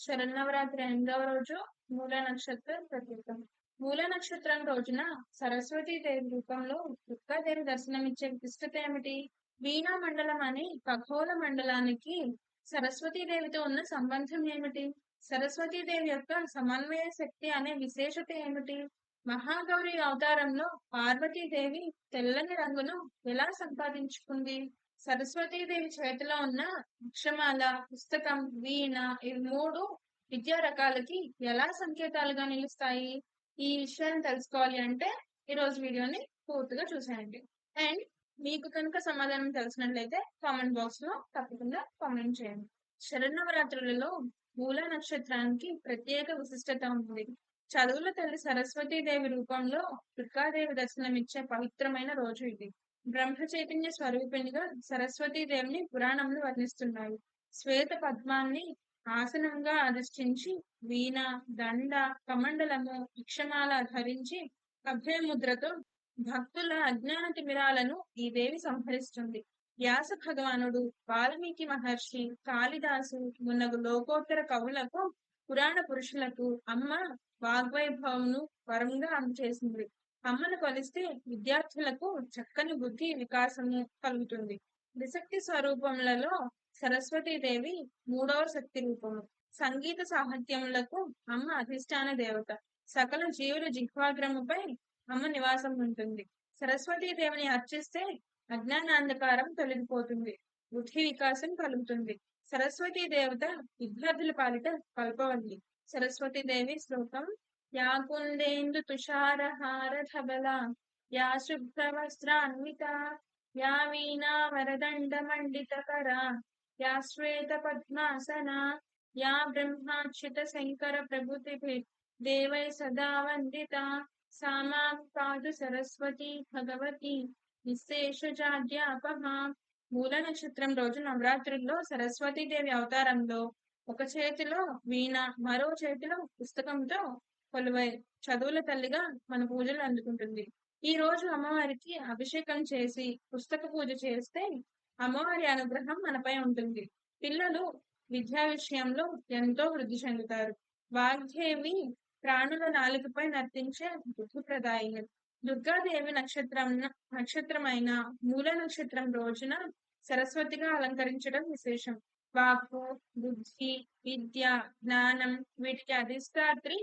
శరన్నవరాత్రి ఎనిమిదవ రోజు మూల నక్షత్ర ప్రతీకం. మూల నక్షత్రం రోజున సరస్వతీ దేవి రూపంలో దుర్గాదేవి దర్శనమిచ్చే విశిష్టత ఏమిటి? వీణా మండలం అనే ఖగోళ మండలానికి సరస్వతీ దేవితో ఉన్న సంబంధం ఏమిటి? సరస్వతీ దేవి యొక్క సమన్వయ శక్తి అనే విశేషత ఏమిటి? మహాగౌరి అవతారంలో పార్వతీదేవి తెల్లని రంగును ఎలా సంపాదించుకుంది? సరస్వతీదేవి చేతిలో ఉన్న వృక్షమాల పుస్తకం వీణ ఇవి మూడు విద్యా రకాలకి ఎలా సంకేతాలుగా నిలుస్తాయి? ఈ విషయాన్ని తెలుసుకోవాలి అంటే ఈ రోజు వీడియోని పూర్తిగా చూసేయండి. అండ్ మీకు కనుక సమాధానం తెలిసినట్లయితే కామెంట్ బాక్స్లో తప్పకుండా కామెంట్ చేయండి. శరణవరాత్రులలో మూల నక్షత్రానికి ప్రత్యేక విశిష్టత ఉంది. చదువుల తల్లి సరస్వతీదేవి రూపంలో దుర్గాదేవి దర్శనమిచ్చే పవిత్రమైన రోజు ఇది. బ్రహ్మ చైతన్య స్వరూపిణిగా సరస్వతీదేవిని పురాణంలో వర్ణిస్తున్నాయి శ్వేత పద్మాన్ని ఆసనంగా అధిష్ఠించి వీణ దండ కమండలము ఇక్షమాల ధరించి అభయముద్రతో భక్తుల అజ్ఞాన తిమిరాలను ఈ దేవి సంహరిస్తుంది. వ్యాస భగవానుడు వాల్మీకి మహర్షి కాళిదాసు మున్నగు లోకోత్తర కవులకు పురాణ పురుషులకు అమ్మ వాగ్వైభవమును వరంగా అందచేసింది అమ్మను కొలిస్తే విద్యార్థులకు చక్కని బుద్ధి వికాసము కలుగుతుంది. త్రిశక్తి స్వరూపములలో సరస్వతీదేవి మూడవ శక్తి రూపము. సంగీత సాహిత్యములకు అమ్మ అధిష్టాన దేవత. సకల జీవుల జిహ్వాగ్రముపై అమ్మ నివాసం ఉంటుంది. సరస్వతీదేవిని అర్చిస్తే అజ్ఞానాంధకారం తొలగిపోతుంది. బుద్ధి వికాసం కలుగుతుంది. సరస్వతీ దేవత విద్యార్థుల పాలిట కల్పవల్లి. సరస్వతీదేవి శ్లోకం యా కుందేందు తుషారహార ధబల యా శుభ్ర వస్త్రాన్విత యా వీణా వరదండ మండితకర యా శ్వేత పద్మాసన యా బ్రహ్మాచ్యుత శంకర ప్రభుతి దేవై సదా వందిత సామాం పాదు సరస్వతి భగవతి నిశేషజాడ్యాపహ మూల నక్షత్రం రోజు నవరాత్రుల్లో సరస్వతీదేవి అవతారంలో ఒక చేతిలో వీణ మరో చేతిలో పుస్తకంతో కొలువై చదువుల తల్లిగా మన పూజలు అందుకుంటుంది. ఈ రోజు అమ్మవారికి అభిషేకం చేసి పుస్తక పూజ చేస్తే అమ్మవారి అనుగ్రహం మనపై ఉంటుంది. పిల్లలు విద్యా విషయంలో ఎంతో వృద్ధి చెందుతారు. వాగ్దేవి ప్రాణుల నాలుకపై నర్తించే బుద్ధిప్రదాయిని దుర్గాదేవి నక్షత్రం నక్షత్రమైన మూల నక్షత్రం రోజున సరస్వతిగా అలంకరించడం విశేషం. వాక్కు బుద్ధి విద్య జ్ఞానం వీటికి అధిష్టాత్రి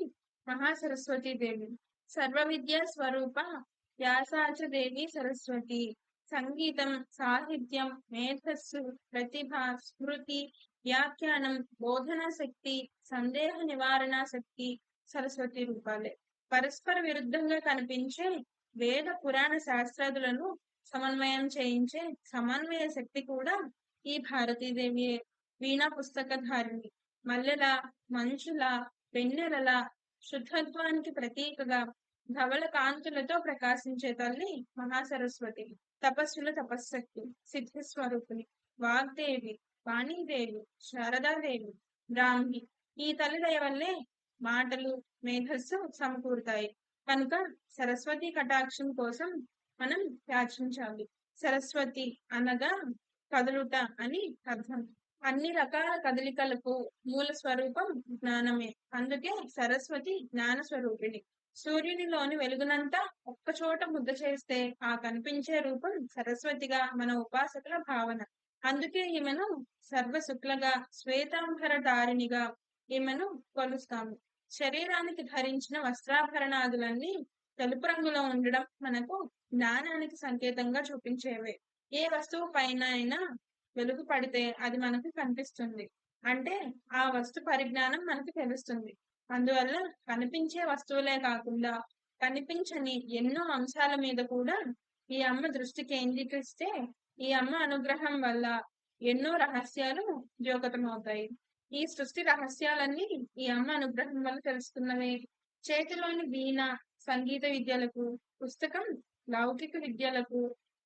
మహాసరస్వతి దేవి. సర్వ విద్యా స్వరూప వ్యాసాచ దేవి సరస్వతి. సంగీతం సాహిత్యం మేధస్సు ప్రతిభ స్మృతి వ్యాఖ్యానం బోధన శక్తి సందేహ నివారణ శక్తి సరస్వతి రూపాలే. పరస్పర విరుద్ధంగా కనిపించే వేద పురాణ శాస్త్రాదులను సమన్వయం చేయించే సమన్వయ శక్తి కూడా ఈ భారతీదేవియే. వీణా పుస్తకధారిణి. మల్లెల మంచుల వెన్నెలల శుద్ధత్వానికి ప్రతీకగా ధవల కాంతులతో ప్రకాశించే తల్లి మహాసరస్వతి. తపస్సుల తపస్శక్తి సిద్ధి స్వరూపిణి వాగ్దేవి వాణీదేవి శారదాదేవి బ్రాహ్మి. ఈ తల్లిదయ వల్లే మాటలు మేధస్సు సమకూరుతాయి. కనుక సరస్వతి కటాక్షం కోసం మనం యాచించాలి సరస్వతి అనగా కదులుట అని అర్థం. అన్ని రకాల కదలికలకు మూల స్వరూపం జ్ఞానమే. అందుకే సరస్వతి జ్ఞాన స్వరూపిణి సూర్యునిలోని వెలుగునంతా ఒక్క చోట ముద్ద చేస్తే ఆ కనిపించే రూపం సరస్వతిగా మన ఉపాసకుల భావన. అందుకే ఈమెను సర్వశుక్లగా శ్వేతాంబర దారినిగా ఈమెను కొలుస్తాము. శరీరానికి ధరించిన వస్త్రాభరణాదులన్నీ తెలుపు రంగులో ఉండడం మనకు జ్ఞానానికి సంకేతంగా చూపించేవే. ఏ వస్తువు పైన అయినా వెలుగు పడితే అది మనకు కనిపిస్తుంది. అంటే ఆ వస్తు పరిజ్ఞానం మనకు తెలుస్తుంది. అందువల్ల కనిపించే వస్తువులే కాకుండా కనిపించని ఎన్నో అంశాల మీద కూడా ఈ అమ్మ దృష్టి కేంద్రీకరిస్తే ఈ అమ్మ అనుగ్రహం వల్ల ఎన్నో రహస్యాలు ద్యోగతమవుతాయి. ఈ సృష్టి రహస్యాలన్నీ ఈ అమ్మ అనుగ్రహం వల్ల తెలుసుకున్నవే. చేతిలోని వీణ సంగీత విద్యలకు పుస్తకం లౌకిక విద్యలకు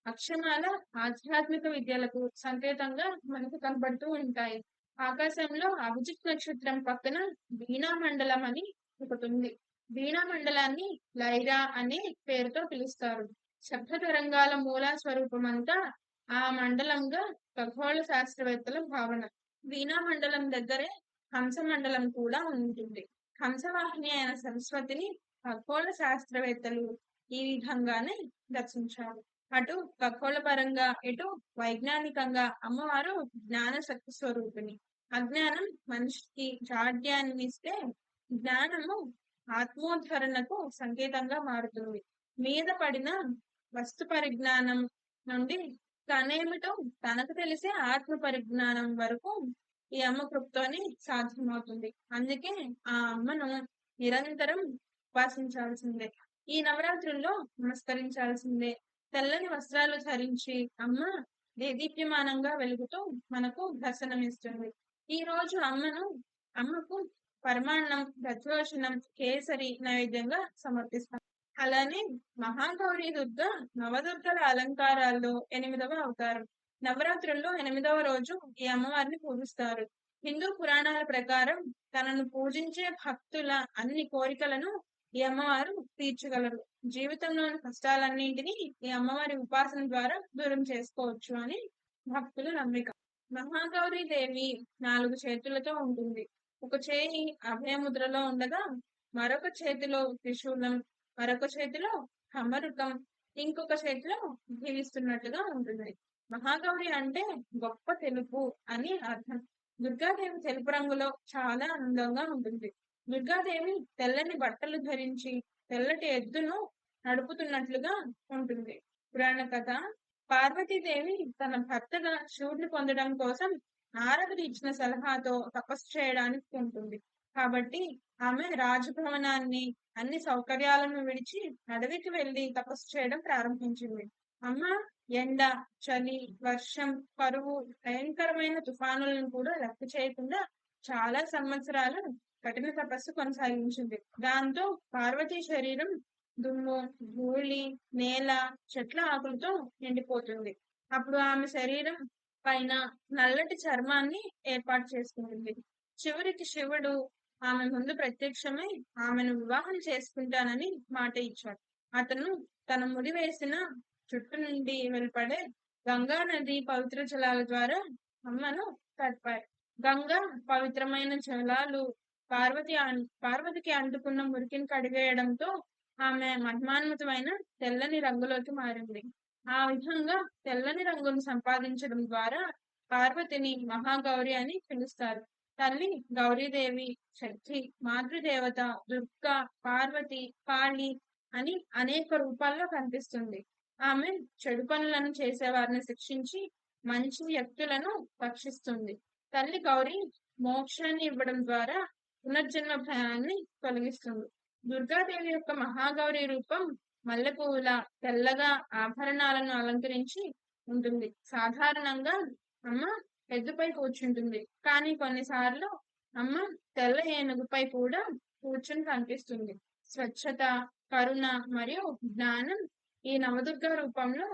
అక్షమాల ఆధ్యాత్మిక విద్యలకు సంకేతంగా మనకు కనబడుతూ ఉంటాయి. ఆకాశంలో అభిజిత్ నక్షత్రం పక్కన వీణా మండలం అని ఒకటి ఉంది వీణా మండలాన్ని లైరా అనే పేరుతో పిలుస్తారు. శబ్ద తరంగాల మూల స్వరూపం అంతా ఆ మండలంగా ఖగోళ శాస్త్రవేత్తల భావన. వీణా మండలం దగ్గరే హంస మండలం కూడా ఉంటుంది. హంసవాహిని అయిన సరస్వతిని ఖగోళ శాస్త్రవేత్తలు ఈ విధంగానే దర్శించారు. అటు ఖగోళ పరంగా ఇటు వైజ్ఞానికంగా అమ్మవారు జ్ఞాన శక్తి స్వరూపిణి అజ్ఞానం మనిషికి జాడ్యాన్ని ఇస్తే జ్ఞానము ఆత్మోద్ధరణకు సంకేతంగా మారుతుంది. మీద పడిన వస్తు పరిజ్ఞానం నుండి తనేమిటో తనకు తెలిసే ఆత్మ పరిజ్ఞానం వరకు ఈ అమ్మ కృప్తోనే సాధ్యమవుతుంది. అందుకే ఆ అమ్మను నిరంతరం ఉపాసించాల్సిందే. ఈ నవరాత్రుల్లో నమస్కరించాల్సిందే. తెల్లని వస్త్రాలు ధరించి అమ్మ దేదీప్యమానంగా వెలుగుతూ మనకు దర్శనమిస్తుంది. ఈ రోజు అమ్మను అమ్మకు పరమాన్నం దధ్యోషణం కేసరి నైవేద్యంగా సమర్పిస్తాం. అలానే మహాగౌరి దుర్గ నవదుర్గల అలంకారాల్లో ఎనిమిదవ అవతారం. నవరాత్రుల్లో ఎనిమిదవ రోజు ఈ అమ్మవారిని పూజిస్తారు. హిందూ పురాణాల ప్రకారం తనను పూజించే భక్తుల అన్ని కోరికలను ఈ అమ్మవారు తీర్చగలరు. జీవితంలోని కష్టాలన్నింటినీ ఈ అమ్మవారి ఉపాసన ద్వారా దూరం చేసుకోవచ్చు అని భక్తుల నమ్మిక. మహాగౌరీ దేవి నాలుగు చేతులతో ఉంటుంది. ఒక చేయి అభయముద్రలో ఉండగా మరొక చేతిలో త్రిశూలం మరొక చేతిలో హమరుకం ఇంకొక చేతిలో జీవిస్తున్నట్టుగా ఉంటుంది. మహాగౌరి అంటే గొప్ప తెలుపు అని అర్థం. దుర్గాదేవి తెలుపు రంగులో చాలా అందంగా ఉంటుంది. దుర్గాదేవి తెల్లని బట్టలు ధరించి తెల్లటి ఎద్దును నడుపుతున్నట్లుగా ఉంటుంది. పురాణ కథ. పార్వతీదేవి తన భర్తగా శివుడిని పొందడం కోసం నారదుడు ఇచ్చిన సలహాతో తపస్సు చేయడానికి ఉంటుంది. కాబట్టి ఆమె రాజభవనాన్ని అన్ని సౌకర్యాలను విడిచి అడవికి వెళ్ళి తపస్సు చేయడం ప్రారంభించింది. అమ్మ ఎండ చలి వర్షం కరువు భయంకరమైన తుఫానులను కూడా లెక్క చేయకుండా చాలా సంవత్సరాలు కఠిన తపస్సు కొనసాగించింది. దాంతో పార్వతి శరీరం దుమ్ము ధూళి నేల చెట్ల ఆకులతో నిండిపోతుంది. అప్పుడు ఆమె శరీరం పైన నల్లటి చర్మాన్ని ఏర్పాటు చేసుకుంటుంది. చివరికి శివుడు ఆమె ముందు ప్రత్యక్షమై ఆమెను వివాహం చేసుకుంటానని మాట ఇచ్చాడు. అతను తన ముడి వేసిన చుట్టు నుండి వెలుపడే గంగా నది పవిత్ర జలాల ద్వారా అమ్మను తడిపారు గంగా పవిత్రమైన జలాలు పార్వతి పార్వతికి అంటుకున్న మురికిని కడిగేయడంతో ఆమె మహిమాన్వితమైన తెల్లని రంగులోకి మారింది. ఆ విధంగా తెల్లని రంగును సంపాదించడం ద్వారా పార్వతిని మహాగౌరి అని పిలుస్తారు. తల్లి గౌరీదేవి శక్తి మాతృదేవత దుర్గ పార్వతి పాళి అని అనేక రూపాల్లో కనిపిస్తుంది. ఆమె చెడు పనులను చేసేవారిని శిక్షించి మంచి వ్యక్తులను రక్షిస్తుంది. తల్లి గౌరి మోక్షాన్ని ఇవ్వడం ద్వారా పునర్జన్మ భయాన్ని తొలగిస్తుంది. దుర్గాదేవి యొక్క మహాగౌరి రూపం మల్లెపువ్వుల తెల్లగా ఆభరణాలను అలంకరించి ఉంటుంది. సాధారణంగా అమ్మ ఎద్దుపై కూర్చుంటుంది. కానీ కొన్నిసార్లు అమ్మ తెల్ల ఏనుగుపై కూడా కూర్చుని కనిపిస్తుంది. స్వచ్ఛత కరుణ మరియు జ్ఞానం ఈ నవదుర్గ రూపంలో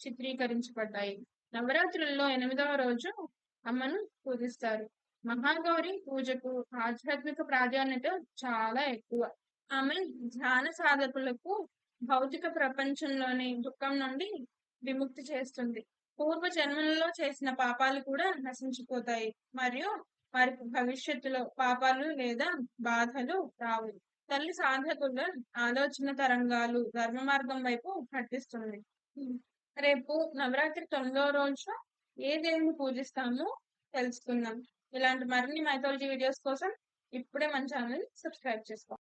చిత్రీకరించబడ్డాయి. నవరాత్రుల్లో ఎనిమిదవ రోజు అమ్మను పూజిస్తారు. మహాగౌరి పూజకు ఆధ్యాత్మిక ప్రాధాన్యత చాలా ఎక్కువ. ఆమె ధ్యాన సాధకులకు భౌతిక ప్రపంచంలోని దుఃఖం నుండి విముక్తి చేస్తుంది. పూర్వ జన్మలలో చేసిన పాపాలు కూడా నశించిపోతాయి. మరియు వారికి భవిష్యత్తులో పాపాలు లేదా బాధలు రావు. తల్లి సాధకుల ఆలోచన తరంగాలు ధర్మ మార్గం వైపు నటిస్తుంది రేపు నవరాత్రి తొమ్మిదో రోజు ఏ దేవుని పూజిస్తామో తెలుసుకుందాం. ఇలాంటి మరిన్ని మైథాలజీ వీడియోస్ కోసం ఇప్పుడే మన ఛానల్ సబ్స్క్రైబ్ చేసుకోండి